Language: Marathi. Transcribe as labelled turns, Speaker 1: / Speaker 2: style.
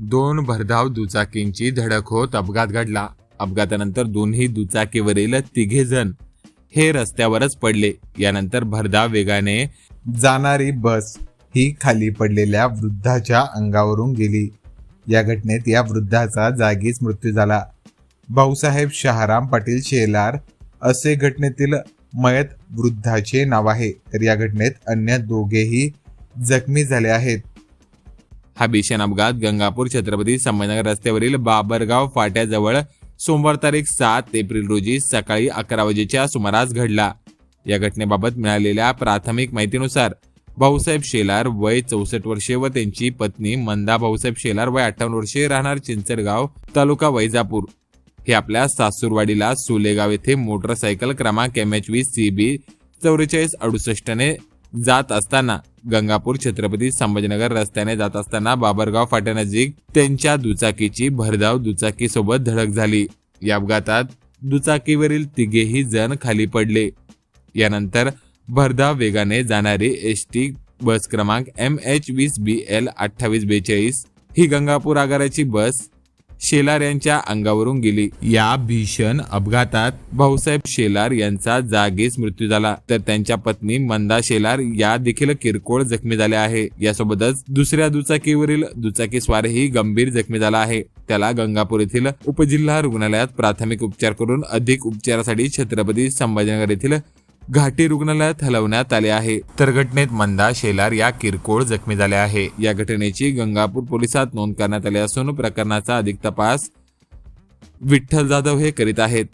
Speaker 1: दोन भरधाव दुचाकींची धडक होत अपघात घडला. अपघातानंतर दोन्ही दुचाकीवरील तिघे जण हे रस्त्यावरच पडले. यानंतर भरधाव वेगाने
Speaker 2: जाणारी बस ही खाली पडलेल्या वृद्धाच्या अंगावरून गेली. या घटनेत या वृद्धाचा जागीच मृत्यू झाला. भाऊसाहेब शहाराम पाटील शेलार असे घटनेतील मयत वृद्धाचे नाव आहे. तर या घटनेत अन्य दोघेही जखमी झाले आहेत.
Speaker 1: हा भीषण अपघात गंगापूर छत्रपती संभाजीनगर रस्त्यावरील बाबरगाव फाट्याजवळ सोमवार तारीख सात एप्रिल रोजी सकाळी अकरा वाजेच्या सुमारास घडला. या घटनेबाबत मिळालेल्या प्राथमिक माहितीनुसार भाऊसाहेब शेलार वय चौसष्ट वर्षे व त्यांची पत्नी मंदा भाऊसाहेब शेलार वय अठ्ठावन्न वर्षे राहणार चिंचडगाव तालुका वैजापूर. हे आपल्या सासूरवाडीला सुलेगाव येथे मोटरसायकल क्रमांक M H V C B चौवेचाळीस अडुसष्टने जात असताना गंगापूर छत्रपती संभाजीनगर रस्त्याने जात असताना बाबरगाव फाट्यानजीक त्यांच्या दुचाकीची भरधाव दुचाकीसोबत धडक झाली. या अपघातात दुचाकीवरील तिघेही जण खाली पडले. यानंतर भरधाव वेगाने जाणारी एस टी बस क्रमांक एम एच वीस बी एल अठ्ठावीस बेचाळीस ही गंगापूर आगाराची बस शेलार यांच्या अंगावरून गेली. या भीषण अपघातात भाऊसाहेब शेलार यांचा जागीच मृत्यू झाला. तर त्यांच्या पत्नी मंदा शेलार या देखील किरकोळ जखमी झाल्या आहे. यासोबतच दुसऱ्या दुचाकीवरील दुचाकी स्वारही गंभीर जखमी झाला आहे. त्याला गंगापूर येथील उपजिल्हा रुग्णालयात प्राथमिक उपचार करून अधिक उपचारासाठी छत्रपती संभाजीनगर येथील घाटी रुग्णालयात हलवण्यात आले आहे. तर घटनेत मंदा शेलार या किरकोळ जखमी झाल्या आहे. या घटनेची गंगापूर पोलिसात नोंद करण्यात आली असून प्रकरणाचा अधिक तपास विठ्ठल जाधव हे करीत आहेत.